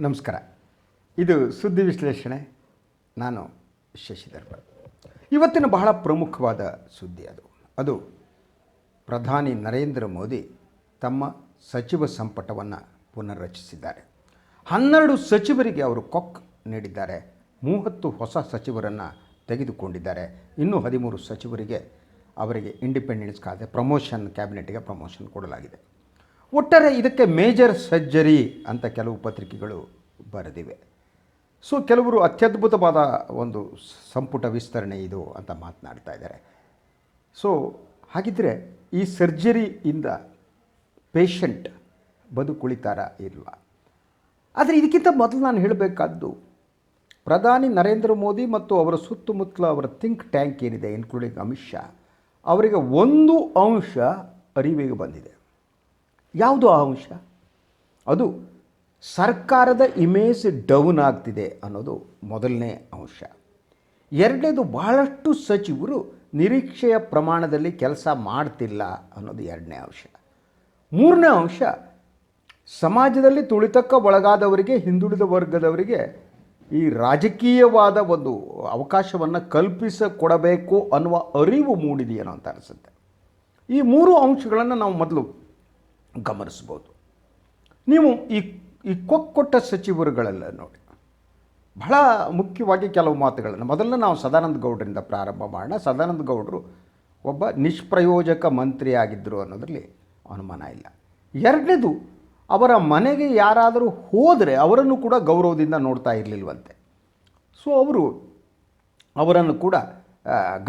ನಮಸ್ಕಾರ. ಇದು ಸುದ್ದಿ ವಿಶ್ಲೇಷಣೆ. ನಾನು ಶಶಿಧರ್ ಇವತ್ತಿನ ಬಹಳ ಪ್ರಮುಖವಾದ ಸುದ್ದಿ ಅದು. ಅದು ಪ್ರಧಾನಿ ನರೇಂದ್ರ ಮೋದಿ ತಮ್ಮ ಸಚಿವ ಸಂಪುಟವನ್ನು ಪುನರ್ರಚಿಸಿದ್ದಾರೆ. ಹನ್ನೆರಡು ಸಚಿವರಿಗೆ ಅವರು ಕೊಕ್ ನೀಡಿದ್ದಾರೆ. ಮೂವತ್ತು ಹೊಸ ಸಚಿವರನ್ನು ತೆಗೆದುಕೊಂಡಿದ್ದಾರೆ. ಇನ್ನೂ ಹದಿಮೂರು ಸಚಿವರಿಗೆ ಅವರಿಗೆ ಇಂಡಿಪೆಂಡೆನ್ಸ್ ಖಾತೆ ಪ್ರಮೋಷನ್ ಕ್ಯಾಬಿನೆಟ್ಗೆ ಪ್ರಮೋಷನ್ ಕೊಡಲಾಗಿದೆ. ಒಟ್ಟಾರೆ ಇದಕ್ಕೆ ಮೇಜರ್ ಸರ್ಜರಿ ಅಂತ ಕೆಲವು ಪತ್ರಿಕೆಗಳು ಬರೆದಿವೆ. ಸೊ ಕೆಲವರು ಅತ್ಯದ್ಭುತವಾದ ಒಂದು ಸಂಪುಟ ವಿಸ್ತರಣೆ ಇದು ಅಂತ ಮಾತನಾಡ್ತಾ ಇದ್ದಾರೆ. ಸೊ ಹಾಗಿದ್ದರೆ ಈ ಸರ್ಜರಿಯಿಂದ ಪೇಷಂಟ್ ಬದುಕುಳಿತಾರ ಇಲ್ವಾ? ಆದರೆ ಇದಕ್ಕಿಂತ ಮೊದಲು ನಾನು ಹೇಳಬೇಕಾದ್ದು, ಪ್ರಧಾನಿ ನರೇಂದ್ರ ಮೋದಿ ಮತ್ತು ಅವರ ಸುತ್ತಮುತ್ತಲ ಅವರ ಥಿಂಕ್ ಟ್ಯಾಂಕ್ ಏನಿದೆ ಇನ್ಕ್ಲೂಡಿಂಗ್ ಅಮಿತ್ ಅವರಿಗೆ ಒಂದು ಅಂಶ ಅರಿವಿಗೆ ಬಂದಿದೆ. ಯಾವುದು ಆ ಅಂಶ? ಅದು ಸರ್ಕಾರದ ಇಮೇಜ್ ಡೌನ್ ಆಗ್ತಿದೆ ಅನ್ನೋದು ಮೊದಲನೇ ಅಂಶ. ಎರಡನೇದು ಬಹಳಷ್ಟು ಸಚಿವರು ನಿರೀಕ್ಷೆಯ ಪ್ರಮಾಣದಲ್ಲಿ ಕೆಲಸ ಮಾಡ್ತಿಲ್ಲ ಅನ್ನೋದು ಎರಡನೇ ಅಂಶ. ಮೂರನೇ ಅಂಶ, ಸಮಾಜದಲ್ಲಿ ತುಳಿತಕ್ಕ ಒಳಗಾದವರಿಗೆ, ಹಿಂದುಳಿದ ವರ್ಗದವರಿಗೆ ಈ ರಾಜಕೀಯವಾದ ಒಂದು ಅವಕಾಶವನ್ನು ಕಲ್ಪಿಸಿಕೊಡಬೇಕು ಅನ್ನುವ ಅರಿವು ಮೂಡಿದೆಯೇನೋ ಅಂತ ಅನಿಸುತ್ತೆ. ಈ ಮೂರು ಅಂಶಗಳನ್ನು ನಾವು ಮೊದಲು ಗಮನಿಸ್ಬೋದು ನೀವು ಈ ಈ ಕೊಕ್ಕೊಟ್ಟ ಸಚಿವರುಗಳೆಲ್ಲ ನೋಡಿ, ಬಹಳ ಮುಖ್ಯವಾಗಿ ಕೆಲವು ಮಾತುಗಳನ್ನು ಮೊದಲು ನಾವು ಸದಾನಂದ ಗೌಡರಿಂದ ಪ್ರಾರಂಭ ಮಾಡೋಣ. ಸದಾನಂದ ಗೌಡರು ಒಬ್ಬ ನಿಷ್ಪ್ರಯೋಜಕ ಮಂತ್ರಿ ಆಗಿದ್ದರು ಅನ್ನೋದರಲ್ಲಿ ಅನುಮಾನ ಇಲ್ಲ. ಎರಡನೇದು, ಅವರ ಮನೆಗೆ ಯಾರಾದರೂ ಹೋದರೆ ಅವರನ್ನು ಕೂಡ ಗೌರವದಿಂದ ನೋಡ್ತಾ ಇರಲಿಲ್ವಂತೆ. ಸೊ ಅವರು ಅವರನ್ನು ಕೂಡ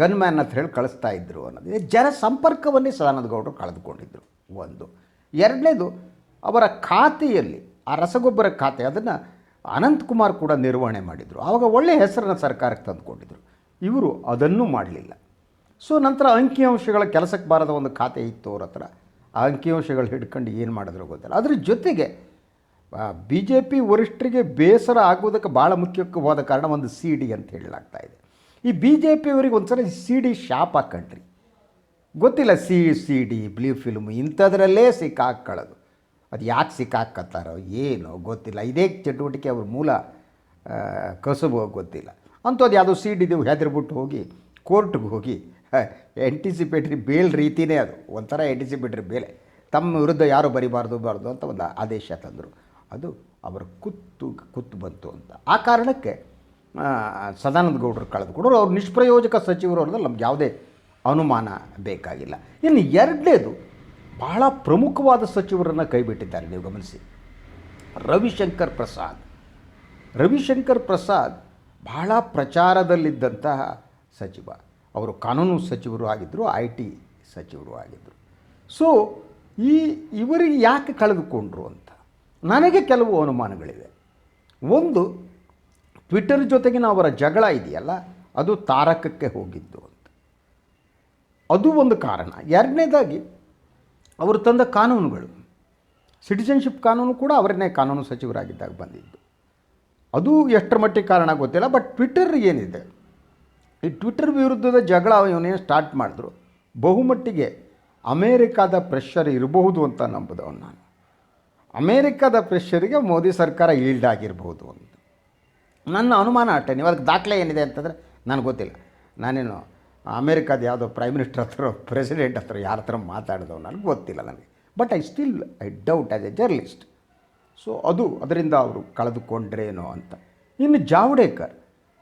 ಗನ್ಮ್ಯಾನ್ ಅಂತ ಹೇಳಿ ಕಳಿಸ್ತಾ ಇದ್ದರು ಅನ್ನೋದು. ಜನ ಸಂಪರ್ಕವನ್ನೇ ಸದಾನಂದ ಗೌಡರು ಕಳೆದುಕೊಂಡಿದ್ದರು ಒಂದು. ಎರಡನೇದು, ಅವರ ಖಾತೆಯಲ್ಲಿ, ಆ ರಸಗೊಬ್ಬರ ಖಾತೆ, ಅದನ್ನು ಅನಂತಕುಮಾರ್ ಕೂಡ ನಿರ್ವಹಣೆ ಮಾಡಿದರು. ಆವಾಗ ಒಳ್ಳೆಯ ಹೆಸರನ್ನು ಸರ್ಕಾರಕ್ಕೆ ತಂದುಕೊಂಡಿದ್ದರು ಇವರು ಅದನ್ನು ಮಾಡಲಿಲ್ಲ. ಸೊ, ನಂತರ ಅಂಕಿಅಂಶಗಳ ಕೆಲಸಕ್ಕೆ ಬಾರದ ಒಂದು ಖಾತೆ ಇತ್ತು ಅವ್ರ ಹತ್ರ. ಆ ಅಂಕಿಅಂಶಗಳು ಹಿಡ್ಕೊಂಡು ಏನು ಮಾಡಿದ್ರು ಗೊತ್ತಿಲ್ಲ. ಅದ್ರ ಜೊತೆಗೆ ಬಿ ಜೆ ಪಿ ವರಿಷ್ಠರಿಗೆ ಬೇಸರ ಆಗುವುದಕ್ಕೆ ಭಾಳ ಮುಖ್ಯವಾದ ಕಾರಣ ಒಂದು ಸಿ ಡಿ ಅಂತ ಹೇಳಲಾಗ್ತಾ ಇದೆ. ಈ ಬಿ ಜೆ ಪಿಯವರಿಗೆ ಒಂದ್ಸಲ ಸಿ ಡಿ ಶಾಪ್ ಹಾಕಂಡ್ರಿ. ಗೊತ್ತಿಲ್ಲ C C, D, blue film ಇಂಥದ್ರಲ್ಲೇ ಸಿಕ್ಕಾಕ್ಕೊಳ್ಳೋದು ಅದು ಯಾಕೆ ಸಿಕ್ಕಾಕತ್ತಾರೋ ಏನೋ ಗೊತ್ತಿಲ್ಲ. ಇದೇ ಚಟುವಟಿಕೆ ಅವ್ರ ಮೂಲ ಕಸುಬು ಗೊತ್ತಿಲ್ಲ. ಅಂಥದ್ದು ಯಾವುದೋ ಸಿ ಡಿದು ಹೆದರ್ಬಿಟ್ಟು ಹೋಗಿ, ಕೋರ್ಟ್ಗೆ ಹೋಗಿ ಎಂಟಿಸಿಪೇಟ್ರಿ ಬೇಲ್ ರೀತಿಯೇ ಅದು. ಒಂಥರ ಎಂಟಿಸಿಪೇಟ್ರಿ ಬೇಲೆ ತಮ್ಮ ವಿರುದ್ಧ ಯಾರು ಬರಿಬಾರ್ದು ಬಾರ್ದು ಅಂತ ಒಂದು ಆದೇಶ ತಂದರು. ಅದು ಅವರ ಕುತ್ತು ಕುತ್ತು ಬಂತು ಅಂತ. ಆ ಕಾರಣಕ್ಕೆ ಸದಾನಂದ ಗೌಡರು ಕಳೆದುಕೊಂಡ್ರು. ಅವ್ರು ನಿಷ್ಪ್ರಯೋಜಕ ಸಚಿವರು ಅನ್ನೋದು ನಮ್ಗೆ ಯಾವುದೇ ಅನುಮಾನ ಬೇಕಾಗಿಲ್ಲ. ಇನ್ನು ಎರಡನೇದು ಬಹಳ ಪ್ರಮುಖವಾದ ಸಚಿವರನ್ನು ಕೈಬಿಟ್ಟಿದ್ದಾರೆ, ನೀವು ಗಮನಿಸಿ. ರವಿಶಂಕರ್ ಪ್ರಸಾದ್. ರವಿಶಂಕರ್ ಪ್ರಸಾದ್ ಬಹಳ ಪ್ರಚಾರದಲ್ಲಿದ್ದಂತಹ ಸಚಿವ. ಅವರು ಕಾನೂನು ಸಚಿವರು ಆಗಿದ್ದರು ಐ ಟಿ ಸಚಿವರು ಆಗಿದ್ದರು ಸೊ ಈ ಇವರಿಗೆ ಯಾಕೆ ಕಳೆದುಕೊಂಡ್ರು ಅಂತ? ನನಗೆ ಕೆಲವು ಅನುಮಾನಗಳಿವೆ. ಒಂದು ಟ್ವಿಟರ್ ಜೊತೆಗಿನ ಅವರ ಜಗಳ ಇದೆಯಲ್ಲ, ಅದು ತಾರಕಕ್ಕೆ ಹೋಗಿದ್ದು. ಅದು ಒಂದು ಕಾರಣ. ಎರಡನೇದಾಗಿ ಅವರು ತಂದ ಕಾನೂನುಗಳು. ಸಿಟಿಜನ್ಶಿಪ್ ಕಾನೂನು ಕೂಡ ಅವರನ್ನೇ ಕಾನೂನು ಸಚಿವರಾಗಿದ್ದಾಗ ಬಂದಿದ್ದು. ಅದು ಎಷ್ಟರ ಮಟ್ಟಿಗೆ ಕಾರಣ ಗೊತ್ತಿಲ್ಲ, ಬಟ್ ಟ್ವಿಟರ್ ಏನಿದೆ? ಈ ಟ್ವಿಟರ್ ವಿರುದ್ಧದ ಜಗಳ ಇವನೇನು ಸ್ಟಾರ್ಟ್ ಮಾಡಿದ್ರು. ಬಹುಮಟ್ಟಿಗೆ ಅಮೇರಿಕಾದ ಪ್ರೆಷರ್ ಇರಬಹುದು ಅಂತ ನಂಬಿದವನು ನಾನು. ಅಮೇರಿಕಾದ ಪ್ರೆಷರಿಗೆ ಮೋದಿ ಸರ್ಕಾರ ಈಲ್ಡ್ ಆಗಿರಬಹುದು ಅಂತ. ನನ್ನ ಅನುಮಾನ ಅಷ್ಟೇ. ನೀವು ಅದಕ್ಕೆ ದಾಖಲೆ ಏನಿದೆ ಅಂತಂದರೆ ನನಗೆ ಗೊತ್ತಿಲ್ಲ. ನಾನೇನು ಅಮೇರಿಕಾದ ಯಾವುದೋ ಪ್ರೈಮ್ ಮಿನಿಸ್ಟರ್ ಹತ್ರ ಪ್ರೆಸಿಡೆಂಟ್ ಹತ್ರ ಯಾರ ಹತ್ರ ಮಾತಾಡಿದವು ನನಗೆ ಗೊತ್ತಿಲ್ಲ ನನಗೆ. But I still I doubt as a journalist so ಅದು ಅದರಿಂದ ಅವರು ಕಳೆದುಕೊಂಡ್ರೇನೋ ಅಂತ. ಇನ್ನು ಜಾವಡೇಕರ್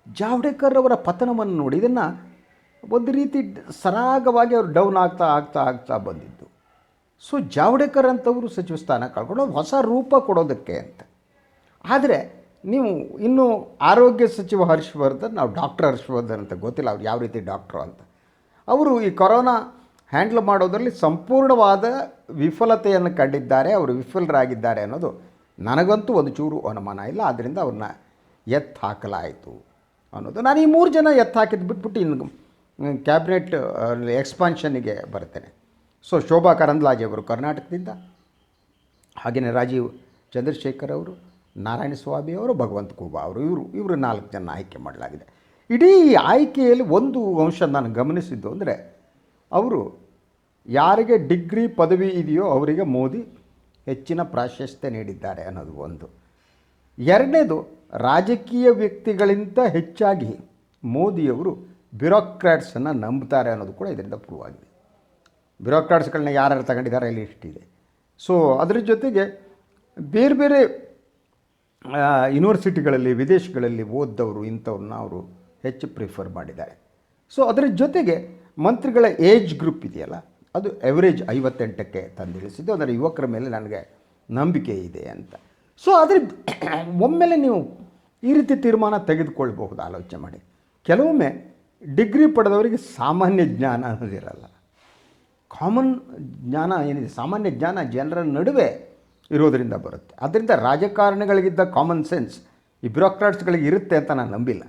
ಜಾವಡೇಕರ್ ಅವರ ಪತನವನ್ನು ನೋಡಿ ಇದನ್ನು ಒಂದು ರೀತಿ ಸರಾಗವಾಗಿ ಅವರು ಡೌನ್ ಆಗ್ತಾ ಆಗ್ತಾ ಆಗ್ತಾ ಬಂದಿದ್ದು. ಸೊ ಜಾವಡೇಕರ್ ಅಂತವರು ಸಚಿವ ಸ್ಥಾನ ಕಳ್ಕೊಂಡು ಹೊಸ ರೂಪ ಕೊಡೋದಕ್ಕೆ ಅಂತ. ಆದರೆ ನೀವು ಇನ್ನು ಆರೋಗ್ಯ ಸಚಿವ ಹರ್ಷವರ್ಧನ್, ನಾವು ಡಾಕ್ಟರ್ ಹರ್ಷವರ್ಧನ್ ಅಂತ ಗೊತ್ತಿಲ್ಲ ಅವ್ರು ಯಾವ ರೀತಿ ಡಾಕ್ಟ್ರು ಅಂತ. ಅವರು ಈ ಕೊರೋನಾ ಹ್ಯಾಂಡ್ಲ್ ಮಾಡೋದರಲ್ಲಿ ಸಂಪೂರ್ಣವಾದ ವಿಫಲತೆಯನ್ನು ಕಂಡಿದ್ದಾರೆ, ಅವರು ವಿಫಲರಾಗಿದ್ದಾರೆ ಅನ್ನೋದು ನನಗಂತೂ ಒಂದು ಚೂರು ಅನುಮಾನ ಇಲ್ಲ ಆದ್ದರಿಂದ ಅವ್ರನ್ನ ಎತ್ತು ಹಾಕಲಾಯಿತು ಅನ್ನೋದು. ನಾನು ಈ ಮೂರು ಜನ ಎತ್ತು ಹಾಕಿದ್ದು ಬಿಟ್ಬಿಟ್ಟು ಇನ್ನು ಕ್ಯಾಬಿನೆಟ್ ಎಕ್ಸ್ಪಾನ್ಷನ್ನಿಗೆ ಬರ್ತೇನೆ. ಸೊ ಶೋಭಾ ಕರಂದ್ಲಾಜೆ ಅವರು ಕರ್ನಾಟಕದಿಂದ, ಹಾಗೆಯೇ ರಾಜೀವ್ ಚಂದ್ರಶೇಖರ್ ಅವರು ನಾರಾಯಣ ಸ್ವಾಮಿ ಅವರು, ಭಗವಂತ ಕುಬಾ ಅವರು, ಇವರು ಇವರು ನಾಲ್ಕು ಜನ ಆಯ್ಕೆ ಮಾಡಲಾಗಿದೆ. ಇಡೀ ಆಯ್ಕೆಯಲ್ಲಿ ಒಂದು ಅಂಶ ನಾನು ಗಮನಿಸಿದ್ದು ಅಂದರೆ, ಅವರು ಯಾರಿಗೆ ಡಿಗ್ರಿ, ಪದವಿ ಇದೆಯೋ ಅವರಿಗೆ ಮೋದಿ ಹೆಚ್ಚಿನ ಪ್ರಾಶಸ್ತ್ಯ ನೀಡಿದ್ದಾರೆ ಅನ್ನೋದು ಒಂದು. ಎರಡನೇದು, ರಾಜಕೀಯ ವ್ಯಕ್ತಿಗಳಿಂದ ಹೆಚ್ಚಾಗಿ ಮೋದಿಯವರು ಬ್ಯೂರೋಕ್ರಾಟ್ಸನ್ನು ನಂಬ್ತಾರೆ ಅನ್ನೋದು ಕೂಡ ಇದರಿಂದ ಪ್ರೂವ್ ಆಗಿದೆ ಬ್ಯೂರೋಕ್ರಾಟ್ಸ್ಗಳನ್ನ ಯಾರ್ಯಾರು ತಗೊಂಡಿದ್ದಾರೆ ಇಲ್ಲಿ ಇಷ್ಟಿದೆ ಸೊ ಅದರ ಜೊತೆಗೆ ಬೇರೆ ಬೇರೆ ಯೂನಿವರ್ಸಿಟಿಗಳಲ್ಲಿ ವಿದೇಶಗಳಲ್ಲಿ ಓದ್ದವರು, ಇಂಥವ್ರನ್ನ ಅವರು ಹೆಚ್ಚು ಪ್ರಿಫರ್ ಮಾಡಿದ್ದಾರೆ. ಸೊ ಅದರ ಜೊತೆಗೆ ಮಂತ್ರಿಗಳ ಏಜ್ ಗ್ರೂಪ್ ಇದೆಯಲ್ಲ, ಅದು ಎವರೇಜ್ ಐವತ್ತೆಂಟಕ್ಕೆ ತಂದಿಳಿಸಿದ್ದು, ಅದರ ಯುವಕರ ಮೇಲೆ ನನಗೆ ನಂಬಿಕೆ ಇದೆ ಅಂತ. ಸೊ ಅದ್ರ ಒಮ್ಮೆಲೆ ನೀವು ಈ ರೀತಿ ತೀರ್ಮಾನ ತೆಗೆದುಕೊಳ್ಬಹುದು, ಆಲೋಚನೆ ಮಾಡಿ. ಕೆಲವೊಮ್ಮೆ ಡಿಗ್ರಿ ಪಡೆದವರಿಗೆ ಸಾಮಾನ್ಯ ಜ್ಞಾನ ಅನ್ನೋದಿರಲ್ಲ. ಕಾಮನ್ ಜ್ಞಾನ ಏನಿದೆ? ಸಾಮಾನ್ಯ ಜ್ಞಾನ ಜನರ ನಡುವೆ ಇರೋದರಿಂದ ಬರುತ್ತೆ. ಆದ್ದರಿಂದ ರಾಜಕಾರಣಿಗಳಿಗಿದ್ದ ಕಾಮನ್ ಸೆನ್ಸ್ ಈ ಬ್ಯೂರೋಕ್ರಾಟ್ಸ್ಗಳಿಗೆ ಇರುತ್ತೆ ಅಂತ ನಾನು ನಂಬಿಲ್ಲ.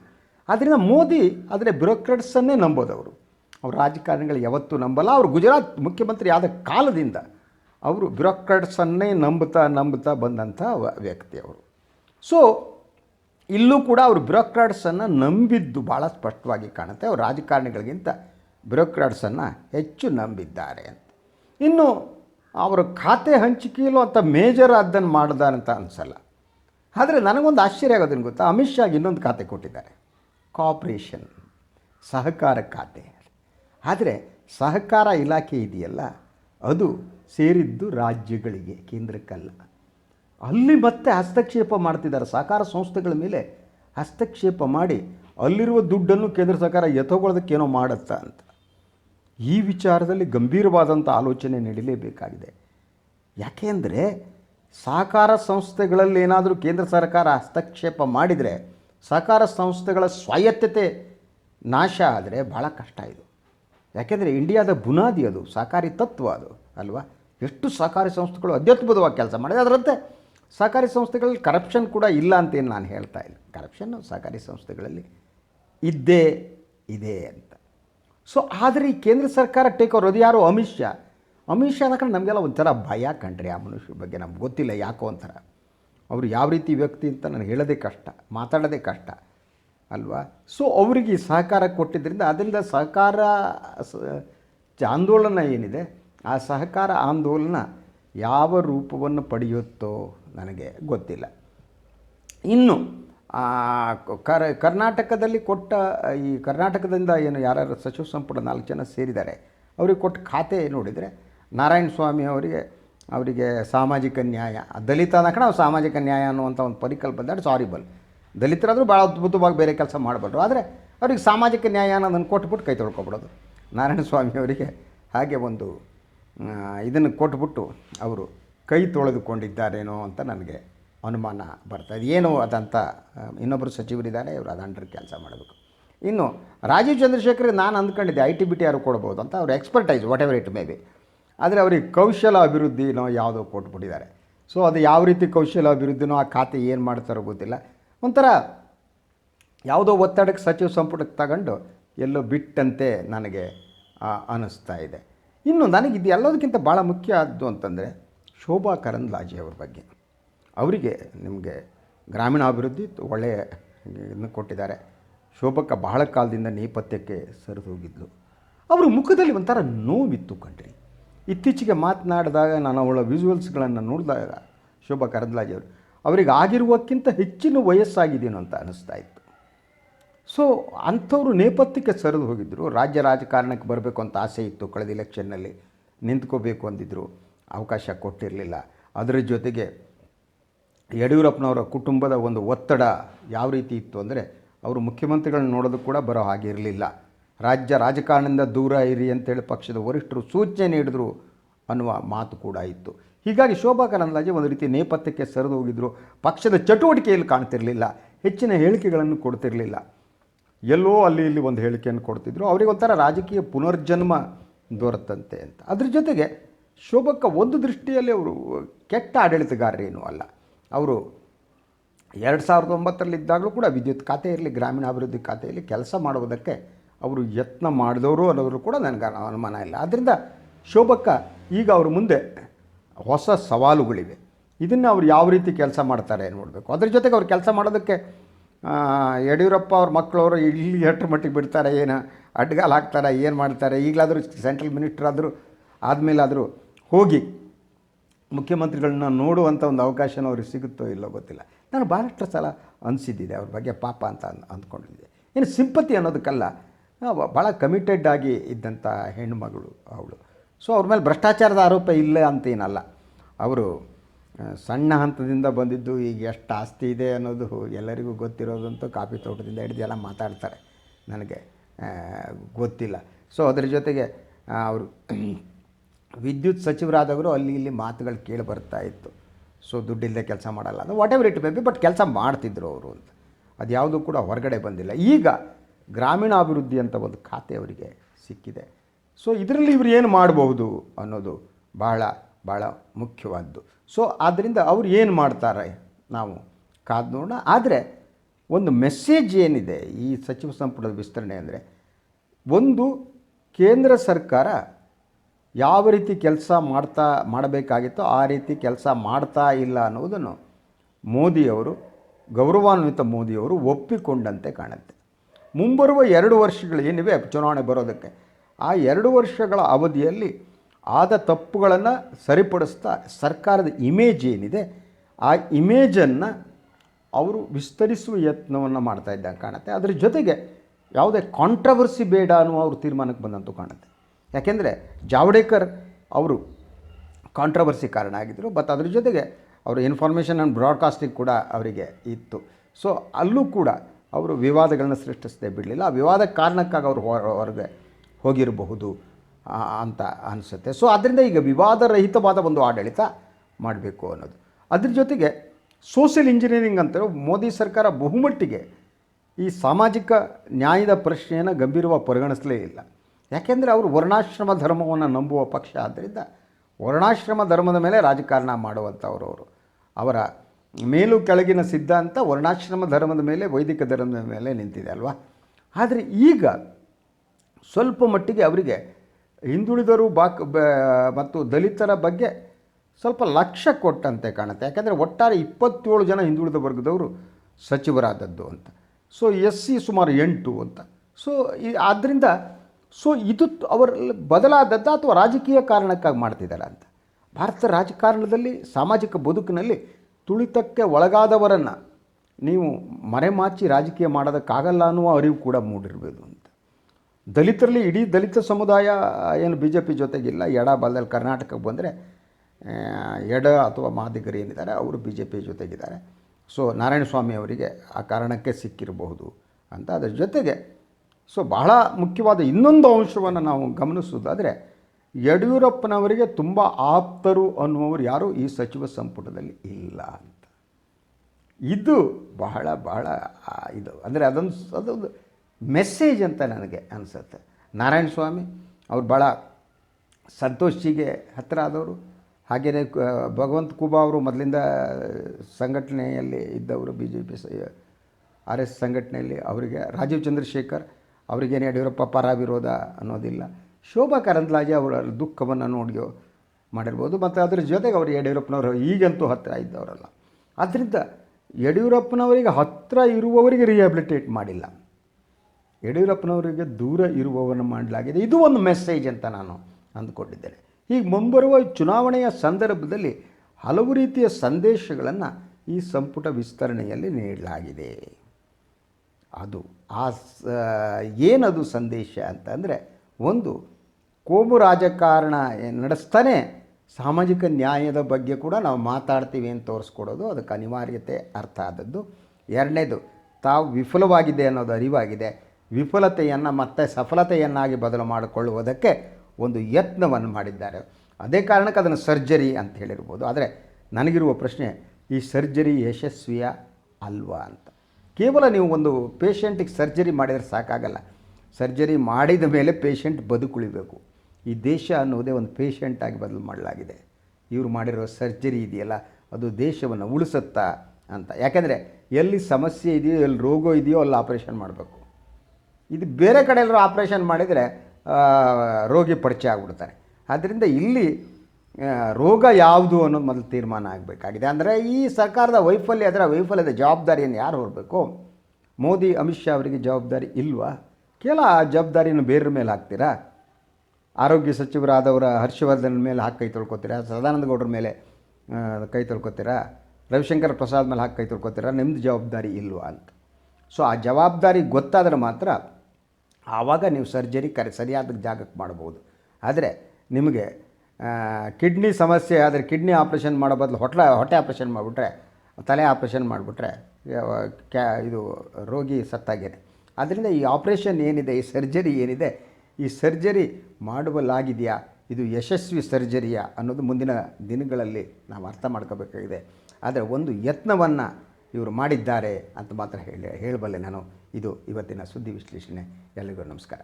ಆದ್ದರಿಂದ ಮೋದಿ ಆದರೆ ಬ್ಯೂರೋಕ್ರಾಟ್ಸನ್ನೇ ನಂಬೋದವರು. ಅವ್ರು ರಾಜಕಾರಣಿಗಳು ಯಾವತ್ತೂ ನಂಬಲ್ಲ. ಅವರು ಗುಜರಾತ್ ಮುಖ್ಯಮಂತ್ರಿ ಆದ ಕಾಲದಿಂದ ಅವರು ಬ್ಯೂರೋಕ್ರಾಟ್ಸನ್ನೇ ನಂಬುತ್ತಾ ನಂಬುತ್ತಾ ಬಂದಂಥ ವ್ಯಕ್ತಿ ಅವರು. ಸೊ ಇಲ್ಲೂ ಕೂಡ ಅವರು ಬ್ಯೂರೋಕ್ರಾಟ್ಸನ್ನು ನಂಬಿದ್ದು ಭಾಳ ಸ್ಪಷ್ಟವಾಗಿ ಕಾಣುತ್ತೆ. ಅವರು ರಾಜಕಾರಣಿಗಳಿಗಿಂತ ಬ್ಯೂರೋಕ್ರಾಟ್ಸನ್ನು ಹೆಚ್ಚು ನಂಬಿದ್ದಾರೆ ಅಂತ. ಇನ್ನು ಅವರ ಖಾತೆ ಹಂಚಿಕೆಯಲ್ಲೂ ಅಂತ ಮೇಜರ್ ಅದನ್ನು ಅಂತ ಅನಿಸಲ್ಲ. ಆದರೆ ನನಗೊಂದು ಆಶ್ಚರ್ಯ ಆಗೋದೇನು ಗೊತ್ತಾ? ಅಮಿತ್ ಶಾಗೆ ಇನ್ನೊಂದು ಖಾತೆ ಕೊಟ್ಟಿದ್ದಾರೆ. ಕಾಪ್ರೇಷನ್ ಸಹಕಾರ ಖಾತೆ. ಆದರೆ ಸಹಕಾರ ಇಲಾಖೆ ಇದೆಯಲ್ಲ, ಅದು ಸೇರಿದ್ದು ರಾಜ್ಯಗಳಿಗೆ, ಕೇಂದ್ರಕ್ಕಲ್ಲ. ಅಲ್ಲಿ ಮತ್ತೆ ಹಸ್ತಕ್ಷೇಪ ಮಾಡ್ತಿದ್ದಾರೆ. ಸಹಕಾರ ಸಂಸ್ಥೆಗಳ ಮೇಲೆ ಹಸ್ತಕ್ಷೇಪ ಮಾಡಿ ಅಲ್ಲಿರುವ ದುಡ್ಡನ್ನು ಕೇಂದ್ರ ಸರ್ಕಾರ ಎತ್ತಗೊಳ್ಳೋದಕ್ಕೆ ಏನೋ ಮಾಡುತ್ತಾ ಅಂತ. ಈ ವಿಚಾರದಲ್ಲಿ ಗಂಭೀರವಾದಂಥ ಆಲೋಚನೆ ನಡೀಲೇಬೇಕಾಗಿದೆ. ಯಾಕೆಂದರೆ ಸಹಕಾರ ಸಂಸ್ಥೆಗಳಲ್ಲಿ ಏನಾದರೂ ಕೇಂದ್ರ ಸರ್ಕಾರ ಹಸ್ತಕ್ಷೇಪ ಮಾಡಿದರೆ ಸಹಕಾರ ಸಂಸ್ಥೆಗಳ ಸ್ವಾಯತ್ತತೆ ನಾಶ ಆದರೆ ಭಾಳ ಕಷ್ಟ ಇದು. ಯಾಕೆಂದರೆ ಇಂಡಿಯಾದ ಬುನಾದಿ ಅದು, ಸಹಕಾರಿ ತತ್ವ ಅದು, ಅಲ್ವಾ? ಎಷ್ಟು ಸಹಕಾರಿ ಸಂಸ್ಥೆಗಳು ಅತ್ಯದ್ಭುತವಾಗಿ ಕೆಲಸ ಮಾಡಿದೆ. ಅದರಂತೆ ಸಹಕಾರಿ ಸಂಸ್ಥೆಗಳಲ್ಲಿ ಕರಪ್ಷನ್ ಕೂಡ ಇಲ್ಲ ಅಂತೇನು ನಾನು ಹೇಳ್ತಾ ಇಲ್ಲ. ಕರಪ್ಷನ್ ಸಹಕಾರಿ ಸಂಸ್ಥೆಗಳಲ್ಲಿ ಇದ್ದೇ ಇದೆ ಅಂತ. ಸೊ ಆದರೆ ಈ ಕೇಂದ್ರ ಸರ್ಕಾರ ಟೇಕ್ ಓವರ್ ಅದು ಯಾರು? ಅಮಿತ್ ಶಾ. ಅಮಿತ್ ಶಾ ಅದಕ್ಕೆ ನಮಗೆಲ್ಲ ಒಂಥರ ಭಯ ಕಂಡ್ರಿ ಆ ಮನುಷ್ಯ ಬಗ್ಗೆ. ನಮ್ಗೆ ಗೊತ್ತಿಲ್ಲ ಯಾಕೋ ಒಂಥರ. ಅವರು ಯಾವ ರೀತಿ ವ್ಯಕ್ತಿ ಅಂತ ನನಗೆ ಹೇಳೋದೇ ಕಷ್ಟ, ಮಾತಾಡೋದೇ ಕಷ್ಟ, ಅಲ್ವಾ? ಸೊ ಅವರಿಗೆ ಸಹಕಾರ ಕೊಟ್ಟಿದ್ದರಿಂದ ಅದರಿಂದ ಸಹಕಾರ ಆಂದೋಲನ ಏನಿದೆ, ಆ ಸಹಕಾರ ಆಂದೋಲನ ಯಾವ ರೂಪವನ್ನು ಪಡೆಯುತ್ತೋ ನನಗೆ ಗೊತ್ತಿಲ್ಲ. ಇನ್ನು ಕರ್, ಕರ್ನಾಟಕದಲ್ಲಿ ಕೊಟ್ಟ, ಈ ಕರ್ನಾಟಕದಿಂದ ಏನು ಯಾರ್ಯಾರು ಸಚಿವ ಸಂಪುಟ ನಾಲ್ಕು ಜನ ಸೇರಿದ್ದಾರೆ, ಅವರಿಗೆ ಕೊಟ್ಟ ಖಾತೆ ನೋಡಿದರೆ ನಾರಾಯಣ ಸ್ವಾಮಿ ಅವರಿಗೆ ಅವರಿಗೆ ಸಾಮಾಜಿಕ ನ್ಯಾಯ ದಲಿತ ಅನ್ನೋಕಣ ಅವ್ರು ಸಾಮಾಜಿಕ ನ್ಯಾಯ ಅನ್ನುವಂಥ ಒಂದು ಪರಿಕಲ್ಪನೆ ದಟ್ ಸಾರಿಬಲ್ ದಲಿತರಾದರೂ ಭಾಳ ಅದ್ಭುತವಾಗಿ ಬೇರೆ ಕೆಲಸ ಮಾಡಬಾರ್ದು. ಆದರೆ ಅವ್ರಿಗೆ ಸಾಮಾಜಿಕ ನ್ಯಾಯ ಅನ್ನೋದನ್ನು ಕೊಟ್ಬಿಟ್ಟು ಕೈ ತೊಳ್ಕೊಬಿಡೋದು. ನಾರಾಯಣ ಸ್ವಾಮಿ ಅವರಿಗೆ ಹಾಗೆ ಒಂದು ಇದನ್ನು ಕೊಟ್ಬಿಟ್ಟು ಅವರು ಕೈ ತೊಳೆದುಕೊಂಡಿದ್ದಾರೇನೋ ಅಂತ ನನಗೆ ಅನುಮಾನ ಬರ್ತದೆ ಏನು ಅದಂತ ಇನ್ನೊಬ್ಬರು ಸಚಿವರಿದ್ದಾರೆ, ಇವರು ಅದು ಅಂಡರ್ ಕೆಲಸ ಮಾಡಬೇಕು. ಇನ್ನು ರಾಜೀವ್ ಚಂದ್ರಶೇಖರ್, ನಾನು ಅಂದ್ಕೊಂಡಿದ್ದೆ, ಐ ಟಿ ಬಿ ಟಿ ಯಾರು ಕೊಡ್ಬೋದು ಅಂತ, ಅವ್ರ expertise whatever it may be ಆದರೆ ಅವ್ರಿಗೆ ಕೌಶಲ ಅಭಿವೃದ್ಧಿನೋ ಯಾವುದೋ ಕೊಟ್ಬಿಟ್ಟಿದ್ದಾರೆ. ಸೊ ಅದು ಯಾವ ರೀತಿ ಕೌಶಲ ಅಭಿವೃದ್ಧಿನೋ ಆ ಖಾತೆ ಏನು ಮಾಡ್ತಾರೋ ಗೊತ್ತಿಲ್ಲ. ಒಂಥರ ಯಾವುದೋ ಒತ್ತಡಕ್ಕೆ ಸಚಿವ ಸಂಪುಟಕ್ಕೆ ತಗೊಂಡು ಎಲ್ಲೋ ಬಿಟ್ಟಂತೆ ನನಗೆ ಅನ್ನಿಸ್ತಾ ಇದೆ. ಇನ್ನು ನನಗೆ ಇದು ಎಲ್ಲದಕ್ಕಿಂತ ಭಾಳ ಮುಖ್ಯ ಆದ್ದು ಅಂತಂದರೆ ಶೋಭಾ ಕರಂದ್ಲಾಜೆ ಅವ್ರ ಬಗ್ಗೆ. ಅವರಿಗೆ ನಿಮಗೆ ಗ್ರಾಮೀಣಾಭಿವೃದ್ಧಿ ಒಳ್ಳೆಯ ಇದನ್ನು ಕೊಟ್ಟಿದ್ದಾರೆ. ಶೋಭಕ್ಕ ಬಹಳ ಕಾಲದಿಂದ ನೇಪಥ್ಯಕ್ಕೆ ಸರಿದು ಹೋಗಿದ್ಲು. ಅವ್ರ ಮುಖದಲ್ಲಿ ಒಂಥರ ನೋವಿತ್ತು ಕಣ್ರಿ. ಇತ್ತೀಚೆಗೆ ಮಾತನಾಡಿದಾಗ ನಾನು ಅವಳ ವಿಜುವಲ್ಸ್ಗಳನ್ನು ನೋಡಿದಾಗ ಶೋಭಾ ಕರಂದ್ಲಾಜೆ ಅವರು, ಅವರಿಗೆ ಆಗಿರುವಕ್ಕಿಂತ ಹೆಚ್ಚಿನ ವಯಸ್ಸಾಗಿದೇನೋ ಅಂತ ಅನ್ನಿಸ್ತಾ ಇತ್ತು. ಸೊ ಅಂಥವ್ರು ನೇಪಥ್ಯಕ್ಕೆ ಸರಿದು ಹೋಗಿದ್ದರು ರಾಜ್ಯ ರಾಜಕಾರಣಕ್ಕೆ ಬರಬೇಕು ಅಂತ ಆಸೆ ಇತ್ತು. ಕಳೆದ ಇಲೆಕ್ಷನ್ನಲ್ಲಿ ನಿಂತ್ಕೋಬೇಕು ಅಂದಿದ್ದರು ಅವಕಾಶ ಕೊಟ್ಟಿರಲಿಲ್ಲ. ಅದರ ಜೊತೆಗೆ ಯಡಿಯೂರಪ್ಪನವರ ಕುಟುಂಬದ ಒಂದು ಒತ್ತಡ ಯಾವ ರೀತಿ ಇತ್ತು ಅಂದರೆ ಅವರು ಮುಖ್ಯಮಂತ್ರಿಗಳನ್ನ ನೋಡೋದು ಕೂಡ ಬರೋ ಹಾಗಿರಲಿಲ್ಲ ರಾಜ್ಯ ರಾಜಕಾರಣದಿಂದ ದೂರ ಇರಿ ಅಂತೇಳಿ ಪಕ್ಷದ ವರಿಷ್ಠರು ಸೂಚನೆ ನೀಡಿದ್ರು ಅನ್ನುವ ಮಾತು ಕೂಡ ಇತ್ತು. ಹೀಗಾಗಿ ಶೋಭಾ ಒಂದು ರೀತಿ ನೇಪಥ್ಯಕ್ಕೆ ಸರಿದು ಹೋಗಿದ್ದರು ಪಕ್ಷದ ಚಟುವಟಿಕೆಯಲ್ಲಿ ಕಾಣ್ತಿರಲಿಲ್ಲ. ಹೆಚ್ಚಿನ ಹೇಳಿಕೆಗಳನ್ನು ಕೊಡ್ತಿರಲಿಲ್ಲ. ಎಲ್ಲೋ ಅಲ್ಲಿ ಇಲ್ಲಿ ಒಂದು ಹೇಳಿಕೆಯನ್ನು ಕೊಡ್ತಿದ್ರು. ಅವರಿಗೆ ಒಂಥರ ರಾಜಕೀಯ ಪುನರ್ಜನ್ಮ ದೊರೆತಂತೆ ಅಂತ. ಅದ್ರ ಜೊತೆಗೆ ಶೋಭಕ್ಕ ಒಂದು ದೃಷ್ಟಿಯಲ್ಲಿ ಅವರು ಕೆಟ್ಟ ಆಡಳಿತಗಾರರೇನೂ ಅಲ್ಲ. ಅವರು ಎರಡು ಸಾವಿರದ ಒಂಬತ್ತರಲ್ಲಿದ್ದಾಗಲೂ ಕೂಡ ವಿದ್ಯುತ್ ಖಾತೆ ಇರಲಿ, ಗ್ರಾಮೀಣಾಭಿವೃದ್ಧಿ ಖಾತೆಯಲ್ಲಿ ಕೆಲಸ ಮಾಡುವುದಕ್ಕೆ ಅವರು ಯತ್ನ ಮಾಡಿದವರು ಅನ್ನೋದ್ರು ಕೂಡ ನನಗೆ ಅನುಮಾನ ಇಲ್ಲ. ಆದ್ದರಿಂದ ಶೋಭಕ್ಕ ಈಗ ಅವ್ರ ಮುಂದೆ ಹೊಸ ಸವಾಲುಗಳಿವೆ. ಇದನ್ನು ಅವ್ರು ಯಾವ ರೀತಿ ಕೆಲಸ ಮಾಡ್ತಾರೆ ನೋಡಬೇಕು. ಅದ್ರ ಜೊತೆಗೆ ಅವ್ರು ಕೆಲಸ ಮಾಡೋದಕ್ಕೆ ಯಡಿಯೂರಪ್ಪ ಅವ್ರ ಮಕ್ಕಳವರು ಇಲ್ಲಿ ಎಷ್ಟರ ಮಟ್ಟಿಗೆ ಬಿಡ್ತಾರೆ, ಏನು ಅಡ್ಗಾಲು ಹಾಕ್ತಾರೆ, ಏನು ಮಾಡ್ತಾರೆ, ಈಗಲಾದರೂ ಸೆಂಟ್ರಲ್ ಮಿನಿಸ್ಟರ್ ಆದರೂ, ಆದಮೇಲಾದರೂ ಹೋಗಿ ಮುಖ್ಯಮಂತ್ರಿಗಳನ್ನ ನೋಡುವಂಥ ಒಂದು ಅವಕಾಶನ ಅವ್ರಿಗೆ ಸಿಗುತ್ತೋ ಇಲ್ಲೋ ಗೊತ್ತಿಲ್ಲ. ನಾನು ಭಾಳಷ್ಟು ಸಲ ಅನಿಸಿದ್ದಿದೆ, ಅವ್ರ ಬಗ್ಗೆ ಪಾಪ ಅಂತ ಅನ್, ಅಂದ್ಕೊಂಡಿದ್ದೆ. ಏನು ಸಿಂಪತಿ ಅನ್ನೋದಕ್ಕಲ್ಲ ಭಾಳ ಕಮಿಟೆಡ್ ಆಗಿ ಇದ್ದಂಥ ಹೆಣ್ಣುಮಗಳು ಅವಳು. ಸೊ ಅವ್ರ ಮೇಲೆ ಭ್ರಷ್ಟಾಚಾರದ ಆರೋಪ ಇಲ್ಲ ಅಂತೇನಲ್ಲ. ಅವರು ಸಣ್ಣ ಹಂತದಿಂದ ಬಂದಿದ್ದು, ಈಗ ಎಷ್ಟು ಆಸ್ತಿ ಇದೆ ಅನ್ನೋದು ಎಲ್ಲರಿಗೂ ಗೊತ್ತಿರೋದಂತೂ ಕಾಫಿ ತೋಟದಿಂದ ಹಿಡಿದು ಎಲ್ಲ ಮಾತಾಡ್ತಾರೆ. ನನಗೆ ಗೊತ್ತಿಲ್ಲ. ಸೊ ಅದರ ಜೊತೆಗೆ ಅವರು ವಿದ್ಯುತ್ ಸಚಿವರಾದವರು ಅಲ್ಲಿ ಇಲ್ಲಿ ಮಾತುಗಳು ಕೇಳಿ ಬರ್ತಾ ಇತ್ತು. ಸೊ ದುಡ್ಡಿಲ್ಲದೆ ಕೆಲಸ ಮಾಡಲ್ಲ ಅದು whatever it may be but ಕೆಲಸ ಮಾಡ್ತಿದ್ರು ಅವರು ಅಂತ. ಅದು ಯಾವುದೂ ಕೂಡ ಹೊರಗಡೆ ಬಂದಿಲ್ಲ. ಈಗ ಗ್ರಾಮೀಣಾಭಿವೃದ್ಧಿ ಅಂತ ಒಂದು ಖಾತೆ ಅವರಿಗೆ ಸಿಕ್ಕಿದೆ. ಸೊ ಇದರಲ್ಲಿ ಇವರು ಏನು ಮಾಡಬಹುದು ಅನ್ನೋದು ಬಹಳ ಭಾಳ ಮುಖ್ಯವಾದ್ದು. ಸೊ ಆದ್ದರಿಂದ ಅವ್ರು ಏನು ಮಾಡ್ತಾರೆ ನಾವು ಕಾದು ನೋಡೋಣ. ಆದರೆ ಒಂದು ಮೆಸೇಜ್ ಏನಿದೆ ಈ ಸಚಿವ ಸಂಪುಟದ ವಿಸ್ತರಣೆ ಅಂದರೆ, ಒಂದು ಕೇಂದ್ರ ಸರ್ಕಾರ ಯಾವ ರೀತಿ ಕೆಲಸ ಮಾಡ್ತಾ ಮಾಡಬೇಕಾಗಿತ್ತೋ ಆ ರೀತಿ ಕೆಲಸ ಮಾಡ್ತಾ ಇಲ್ಲ ಅನ್ನೋದನ್ನು ಮೋದಿಯವರು, ಗೌರವಾನ್ವಿತ ಮೋದಿಯವರು ಒಪ್ಪಿಕೊಂಡಂತೆ ಕಾಣುತ್ತೆ. ಮುಂಬರುವ ಎರಡು ವರ್ಷಗಳು ಏನಿವೆ, ಚುನಾವಣೆ ಬರೋದಕ್ಕೆ. ಆ ಎರಡು ವರ್ಷಗಳ ಅವಧಿಯಲ್ಲಿ ಆದ ತಪ್ಪುಗಳನ್ನು ಸರಿಪಡಿಸ್ತಾ ಸರ್ಕಾರದ ಇಮೇಜ್ ಏನಿದೆ, ಆ ಇಮೇಜನ್ನು ಅವರು ವಿಸ್ತರಿಸುವ ಯತ್ನವನ್ನು ಮಾಡ್ತಾ ಇದ್ದಂಗೆ ಕಾಣುತ್ತೆ. ಅದರ ಜೊತೆಗೆ ಯಾವುದೇ ಕಾಂಟ್ರವರ್ಸಿ ಬೇಡ ಅನ್ನುವ ಅವ್ರ ತೀರ್ಮಾನಕ್ಕೆ ಬಂದಂತೂ ಕಾಣುತ್ತೆ. ಯಾಕೆಂದರೆ ಜಾವಡೇಕರ್ ಅವರು ಕಾಂಟ್ರವರ್ಸಿ ಕಾರಣ ಆಗಿದ್ದರು ಬಟ್ ಅದ್ರ ಜೊತೆಗೆ ಅವರು ಇನ್ಫಾರ್ಮೇಷನ್ ಆ್ಯಂಡ್ ಬ್ರಾಡ್ಕಾಸ್ಟಿಂಗ್ ಕೂಡ ಅವರಿಗೆ ಇತ್ತು. ಸೊ ಅಲ್ಲೂ ಕೂಡ ಅವರು ವಿವಾದಗಳನ್ನ ಸೃಷ್ಟಿಸದೆ ಬಿಡಲಿಲ್ಲ. ಆ ವಿವಾದ ಕಾರಣಕ್ಕಾಗಿ ಅವರು ಹೊರ, ಹೊರಗೆ ಹೋಗಿರಬಹುದು ಅಂತ ಅನಿಸುತ್ತೆ. ಸೊ ಅದರಿಂದ ಈಗ ವಿವಾದರಹಿತವಾದ ಒಂದು ಆಡಳಿತ ಮಾಡಬೇಕು ಅನ್ನೋದು. ಅದ್ರ ಜೊತೆಗೆ ಸೋಷಿಯಲ್ ಇಂಜಿನಿಯರಿಂಗ್ ಅಂತ ಮೋದಿ ಸರ್ಕಾರ ಬಹುಮಟ್ಟಿಗೆ ಈ ಸಾಮಾಜಿಕ ನ್ಯಾಯದ ಪ್ರಶ್ನೆಯನ್ನು ಗಂಭೀರವಾಗಿ ಪರಿಗಣಿಸಲೇ ಇಲ್ಲ. ಯಾಕೆಂದರೆ ಅವರು ವರ್ಣಾಶ್ರಮ ಧರ್ಮವನ್ನು ನಂಬುವ ಪಕ್ಷ. ಆದ್ದರಿಂದ ವರ್ಣಾಶ್ರಮ ಧರ್ಮದ ಮೇಲೆ ರಾಜಕಾರಣ ಮಾಡುವಂಥವ್ರು ಅವರು. ಅವರ ಮೇಲು ಕೆಳಗಿನ ಸಿದ್ಧಾಂತ ವರ್ಣಾಶ್ರಮ ಧರ್ಮದ ಮೇಲೆ, ವೈದಿಕ ಧರ್ಮದ ಮೇಲೆ ನಿಂತಿದೆ ಅಲ್ವಾ? ಆದರೆ ಈಗ ಸ್ವಲ್ಪ ಮಟ್ಟಿಗೆ ಅವರಿಗೆ ಹಿಂದುಳಿದರು ಬಾಕ್ ಮತ್ತು ದಲಿತರ ಬಗ್ಗೆ ಸ್ವಲ್ಪ ಲಕ್ಷ್ಯ ಕೊಟ್ಟಂತೆ ಕಾಣುತ್ತೆ. ಯಾಕೆಂದರೆ ಒಟ್ಟಾರೆ ಇಪ್ಪತ್ತೇಳು ಜನ ಹಿಂದುಳಿದ ವರ್ಗದವರು ಸಚಿವರಾದದ್ದು ಅಂತ. ಸೊ ಎಸ್ ಸಿ ಸುಮಾರು ಎಂಟು ಅಂತ. ಸೊ ಈ ಆದ್ದರಿಂದ ಸೊ ಇದು ಅವರ ಬದಲಾದದ್ದ ಅಥವಾ ರಾಜಕೀಯ ಕಾರಣಕ್ಕಾಗಿ ಮಾಡ್ತಿದ್ದಾರೆ ಅಂತ. ಭಾರತ ರಾಜಕಾರಣದಲ್ಲಿ, ಸಾಮಾಜಿಕ ಬದುಕಿನಲ್ಲಿ ತುಳಿತಕ್ಕೆ ಒಳಗಾದವರನ್ನು ನೀವು ಮರೆಮಾಚಿ ರಾಜಕೀಯ ಮಾಡೋದಕ್ಕಾಗಲ್ಲ ಅನ್ನುವ ಅರಿವು ಕೂಡ ಮೂಡಿರಬೇಕು ಅಂತ. ದಲಿತರಲ್ಲಿ ಇಡೀ ದಲಿತ ಸಮುದಾಯ, ಏನು ಬಿ ಜೆ ಪಿ ಜೊತೆಗಿಲ್ಲ, ಎಡ ಬಲದಲ್ಲಿ ಕರ್ನಾಟಕಕ್ಕೆ ಬಂದರೆ ಎಡ ಅಥವಾ ಮಾದಿಗರು ಏನಿದ್ದಾರೆ, ಅವರು ಬಿ ಜೆ ಪಿ ಜೊತೆಗಿದ್ದಾರೆ. ಸೊ ನಾರಾಯಣಸ್ವಾಮಿ ಅವರಿಗೆ ಆ ಕಾರಣಕ್ಕೆ ಸಿಕ್ಕಿರಬಹುದು ಅಂತ. ಅದರ ಜೊತೆಗೆ ಸೊ ಬಹಳ ಮುಖ್ಯವಾದ ಇನ್ನೊಂದು ಅಂಶವನ್ನು ನಾವು ಗಮನಿಸೋದಾದರೆ ಯಡಿಯೂರಪ್ಪನವರಿಗೆ ತುಂಬ ಆಪ್ತರು ಅನ್ನುವರು ಯಾರೂ? ಈ ಸಚಿವ ಸಂಪುಟದಲ್ಲಿ ಇಲ್ಲ ಅಂತ. ಇದು ಬಹಳ ಬಹಳ ಇದು. ಅಂದರೆ ಅದೊಂದು ಅದೊಂದು ಮೆಸೇಜ್ ಅಂತ ನನಗೆ ಅನಿಸುತ್ತೆ. ನಾರಾಯಣ ಸ್ವಾಮಿ ಅವ್ರು ಭಾಳ ಸಂತೋಷಿಗೆ ಹತ್ತಿರ ಆದವರು. ಹಾಗೆಯೇ ಭಗವಂತ ಕುಬಾ ಅವರು ಮೊದಲಿಂದ ಸಂಘಟನೆಯಲ್ಲಿ ಇದ್ದವರು B J P R S ಸಂಘಟನೆಯಲ್ಲಿ ಅವರಿಗೆ ರಾಜೀವ್ ಚಂದ್ರಶೇಖರ್ ಅವರಿಗೇನು ಯಡಿಯೂರಪ್ಪ ಪರ ವಿರೋಧ ಅನ್ನೋದಿಲ್ಲ. ಶೋಭಾ ಕರಂದ್ಲಾಜೆ ಅವರ ದುಃಖವನ್ನು ನೋಡಿ ಮಾಡಿರ್ಬೋದು, ಮತ್ತು ಅದರ ಜೊತೆಗೆ ಅವರು ಯಡಿಯೂರಪ್ಪನವರು ಈಗಂತೂ ಹತ್ತಿರ ಇದ್ದವರಲ್ಲ. ಆದ್ದರಿಂದ ಯಡಿಯೂರಪ್ಪನವರಿಗೆ ಹತ್ತಿರ ಇರುವವರಿಗೆ ರಿಹ್ಯಾಬಿಲಿಟೇಟ್ ಮಾಡಿಲ್ಲ. ಯಡಿಯೂರಪ್ಪನವರಿಗೆ ದೂರ ಇರುವವರನ್ನು ಮಾಡಲಾಗಿದೆ. ಇದು ಒಂದು ಮೆಸೇಜ್ ಅಂತ ನಾನು ಅಂದುಕೊಂಡಿದ್ದೇನೆ. ಹೀಗೆ ಮುಂಬರುವ ಚುನಾವಣೆಯ ಸಂದರ್ಭದಲ್ಲಿ ಹಲವು ರೀತಿಯ ಸಂದೇಶಗಳನ್ನು ಈ ಸಂಪುಟ ವಿಸ್ತರಣೆಯಲ್ಲಿ ನೀಡಲಾಗಿದೆ. ಅದು ಆ ಏನದು ಸಂದೇಶ ಅಂತಂದರೆ ಒಂದು ಕೋಮು ರಾಜಕಾರಣ ನಡೆಸ್ತಾನೆ, ಸಾಮಾಜಿಕ ನ್ಯಾಯದ ಬಗ್ಗೆ ಕೂಡ ನಾವು ಮಾತಾಡ್ತೀವಿ ಅಂತ ತೋರಿಸ್ಕೊಡೋದು ಅದಕ್ಕೆ ಅನಿವಾರ್ಯತೆ ಅರ್ಥ ಆದದ್ದು. ಎರಡನೇದು, ತಾವು ವಿಫಲವಾಗಿದೆ ಅನ್ನೋದು ಅರಿವಾಗಿದೆ. ವಿಫಲತೆಯನ್ನು ಮತ್ತೆ ಸಫಲತೆಯನ್ನಾಗಿ ಬದಲು ಮಾಡಿಕೊಳ್ಳುವುದಕ್ಕೆ ಒಂದು ಯತ್ನವನ್ನು ಮಾಡಿದ್ದಾರೆ. ಅದೇ ಕಾರಣಕ್ಕೆ ಅದನ್ನು ಸರ್ಜರಿ ಅಂತ ಹೇಳಿರ್ಬೋದು. ಆದರೆ ನನಗಿರುವ ಪ್ರಶ್ನೆ, ಈ ಸರ್ಜರಿ ಯಶಸ್ವಿಯ ಅಲ್ವಾ ಅಂತ. ಕೇವಲ ನೀವು ಒಂದು ಪೇಷಂಟಿಗೆ ಸರ್ಜರಿ ಮಾಡಿದರೆ ಸಾಕಾಗಲ್ಲ. ಸರ್ಜರಿ ಮಾಡಿದ ಮೇಲೆ ಪೇಷಂಟ್ ಬದುಕುಳಿಬೇಕು. ಈ ದೇಶ ಅನ್ನೋದೇ ಒಂದು ಪೇಷಂಟಾಗಿ ಬದಲು ಮಾಡಲಾಗಿದೆ. ಇವರು ಮಾಡಿರೋ ಸರ್ಜರಿ ಇದೆಯಲ್ಲ, ಅದು ದೇಶವನ್ನು ಉಳಿಸುತ್ತಾ ಅಂತ. ಯಾಕೆಂದರೆ ಎಲ್ಲಿ ಸಮಸ್ಯೆ ಇದೆಯೋ, ಎಲ್ಲಿ ರೋಗ ಇದೆಯೋ, ಅಲ್ಲಿ ಆಪ್ರೇಷನ್ ಮಾಡಬೇಕು. ಇದು ಬೇರೆ ಕಡೆ ಎಲ್ಲರೂ ಆಪ್ರೇಷನ್ ಮಾಡಿದರೆ ರೋಗಿ ಪರಿಚಯ ಆಗ್ಬಿಡ್ತಾರೆ. ಆದ್ದರಿಂದ ಇಲ್ಲಿ ರೋಗ ಯಾವುದು ಅನ್ನೋದು ಮೊದಲು ತೀರ್ಮಾನ ಆಗಬೇಕಾಗಿದೆ. ಅಂದರೆ ಈ ಸರ್ಕಾರದ ವೈಫಲ್ಯ ಅದರ ವೈಫಲ್ಯದ ಜವಾಬ್ದಾರಿಯನ್ನು ಯಾರು ಹೊರಬೇಕು? ಮೋದಿ, ಅಮಿತ್ ಶಾ ಅವರಿಗೆ ಜವಾಬ್ದಾರಿ ಇಲ್ವಾ? ಕೇಳ, ಆ ಜವಾಬ್ದಾರಿಯನ್ನು ಬೇರೆ ಮೇಲೆ ಹಾಕ್ತೀರಾ? ಆರೋಗ್ಯ ಸಚಿವರಾದವರ ಹರ್ಷವರ್ಧನ್ ಮೇಲೆ ಹಾಕಿ ಕೈ ತೊಳ್ಕೊತೀರಾ? ಸದಾನಂದ ಗೌಡ್ರ ಮೇಲೆ ಕೈ ತೊಳ್ಕೊತೀರಾ? ರವಿಶಂಕರ್ ಪ್ರಸಾದ್ ಮೇಲೆ ಹಾಕಿ ಕೈ ತೊಳ್ಕೊತೀರಾ? ನಿಮ್ಮದು ಜವಾಬ್ದಾರಿ ಇಲ್ವಾ ಅಂತ. ಸೊ ಆ ಜವಾಬ್ದಾರಿ ಗೊತ್ತಾದರೆ ಮಾತ್ರ ಆವಾಗ ನೀವು ಸರ್ಜರಿ ಕರೆ, ಸರಿಯಾದ ಜಾಗಕ್ಕೆ ಮಾಡ್ಬೋದು. ಆದರೆ ನಿಮಗೆ ಕಿಡ್ನಿ ಸಮಸ್ಯೆ ಆದರೆ ಕಿಡ್ನಿ ಆಪ್ರೇಷನ್ ಮಾಡೋ ಬದಲು ಹೊಟ್ಟೆ ಹೊಟ್ಟೆ ಆಪ್ರೇಷನ್ ಮಾಡಿಬಿಟ್ರೆ, ತಲೆ ಆಪ್ರೇಷನ್ ಮಾಡಿಬಿಟ್ರೆ ಕ್ಯಾ, ಇದು ರೋಗಿ ಸತ್ತಾಗಿದೆ ಆದ್ದರಿಂದ ಈ ಆಪ್ರೇಷನ್ ಏನಿದೆ, ಈ ಸರ್ಜರಿ ಏನಿದೆ, ಈ ಸರ್ಜರಿ ಮಾಡಬಲ್ಲಾಗಿದೆಯಾ ಇದು ಯಶಸ್ವಿ ಸರ್ಜರಿಯಾ ಅನ್ನೋದು ಮುಂದಿನ ದಿನಗಳಲ್ಲಿ ನಾವು ಅರ್ಥ ಮಾಡ್ಕೋಬೇಕಾಗಿದೆ. ಆದರೆ ಒಂದು ಯತ್ನವನ್ನು ಇವರು ಮಾಡಿದ್ದಾರೆ ಅಂತ ಮಾತ್ರ ಹೇಳಿ, ಹೇಳಬಲ್ಲೆ ನಾನು. ಇದು ಇವತ್ತಿನ ಸುದ್ದಿ ವಿಶ್ಲೇಷಣೆ. ಎಲ್ಲರಿಗೂ ನಮಸ್ಕಾರ.